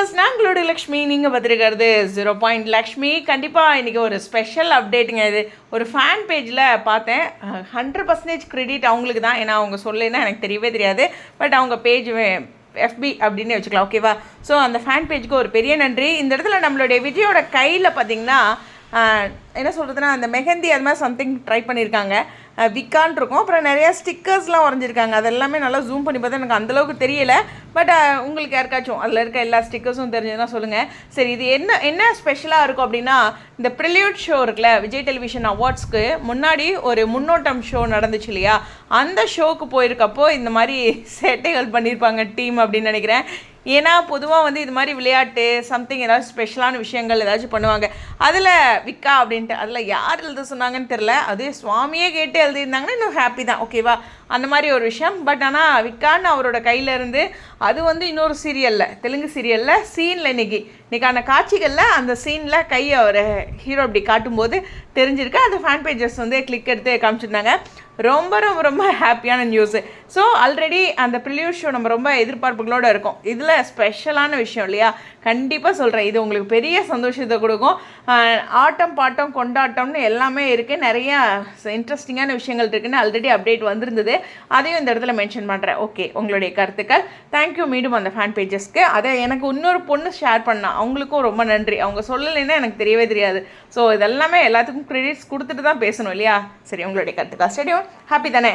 Viewers நாங்களோட Lakshmi நீங்கள் பார்த்துருக்கிறது zero point Lakshmi கண்டிப்பாக இன்றைக்கி ஒரு ஸ்பெஷல் அப்டேட்டுங்க இது. ஒரு ஃபேன் பேஜில் பார்த்தேன். ஹண்ட்ரட் பர்சன்டேஜ் கிரெடிட் அவங்களுக்கு தான். ஏன்னா அவங்க சொல்லேன்னா எனக்கு தெரியவே தெரியாது. பட் அவங்க பேஜ் எஃபி அப்படின்னு வச்சுக்கலாம் ஓகேவா ஸோ அந்த ஃபேன் பேஜுக்கு ஒரு பெரிய நன்றி. இந்த இடத்துல நம்மளுடைய விஜயோட கையில் பார்த்தீங்கன்னா என்ன சொல்கிறதுனா அந்த மெஹந்தி அது மாதிரி சம்திங் ட்ரை பண்ணியிருக்காங்க. விக்கான் இருக்கும் அப்புறம் நிறைய ஸ்டிக்கர்ஸ்லாம் வரைஞ்சிருக்காங்க. அதெல்லாமே நல்லா ஜூம் பண்ணி பார்த்தா எனக்கு அந்தளவுக்கு தெரியல. பட் உங்களுக்கு யாருக்காச்சும் அதில் இருக்க எல்லா ஸ்டிக்கர்ஸும் தெரிஞ்சதுன்னா சொல்லுங்கள் சரி இது என்ன என்ன ஸ்பெஷலாக இருக்கும் அப்படின்னா இந்த ப்ரிலியூட் ஷோ இருக்குல்ல விஜய் டெலிவிஷன் அவார்ட்ஸ்க்கு முன்னாடி ஒரு முன்னோட்டம் ஷோ நடந்துச்சு இல்லையா? அந்த ஷோக்கு போயிருக்கப்போ இந்த மாதிரி சேட்டைகள் பண்ணியிருப்பாங்க டீம் அப்படின்னு நினைக்கிறேன். ஏன்னா பொதுவாக வந்து இது மாதிரி விளையாட்டு சம்திங் ஏதாவது ஸ்பெஷலான விஷயங்கள் ஏதாச்சும் பண்ணுவாங்க. அதில் விக்கா அப்படின்ட்டு அதில் யார் எழுத சொன்னாங்கன்னு தெரில அதே சுவாமியே கேட்டு எழுதியிருந்தாங்கன்னா இன்னும் ஹாப்பி தான். ஓகேவா அந்த மாதிரி ஒரு விஷயம். பட் ஆனால் விக்கான்னு அவரோட கையில் இருந்து அது வந்து இன்னொரு சீரியலில் தெலுங்கு சீரியலில் சீனில் இன்னைக்கு. இன்னைக்கான காட்சிகளில் அந்த சீனில் கையை அவர் ஹீரோ அப்படி காட்டும்போது தெரிஞ்சிருக்கு. அந்த ஃபேன் பேஜஸ் வந்து கிளிக் எடுத்து காமிச்சிருந்தாங்க. ரொம்ப ரொம்ப ரொம்ப ஹாப்பியான நியூஸு ஸோ ஆல்ரெடி அந்த ப்ரிலியூ ஷோ நம்ம ரொம்ப எதிர்பார்ப்புகளோடு இருக்கும். இதில் ஸ்பெஷலான விஷயம் இல்லையா? கண்டிப்பாக சொல்கிறேன் இது உங்களுக்கு பெரிய சந்தோஷத்தை கொடுக்கும். ஆட்டம் பாட்டம் கொண்டாட்டம்னு எல்லாமே இருக்குது நிறைய இன்ட்ரெஸ்டிங்கான விஷயங்கள் இருக்குன்னு ஆல்ரெடி அப்டேட் வந்திருந்தது. அதையும் இந்த இடத்துல மென்ஷன் பண்ணுறேன் ஓகே உங்களுடைய கருத்துக்கள். தேங்க்யூ மீண்டும் அந்த ஃபேன் பேஜஸ்க்கு அதை எனக்கு இன்னொரு பொண்ணு ஷேர் பண்ணா அவங்களுக்கும் ரொம்ப நன்றி. அவங்க சொல்லலைன்னா எனக்கு தெரியவே தெரியாது. ஸோ இதெல்லாமே எல்லாத்துக்கும் க்ரெடிட்ஸ் கொடுத்துட்டு தான் பேசணும் இல்லையா? சரி உங்களுடைய கருத்துக்கள். ஸ்டேடியம் ஹாப்பி தானே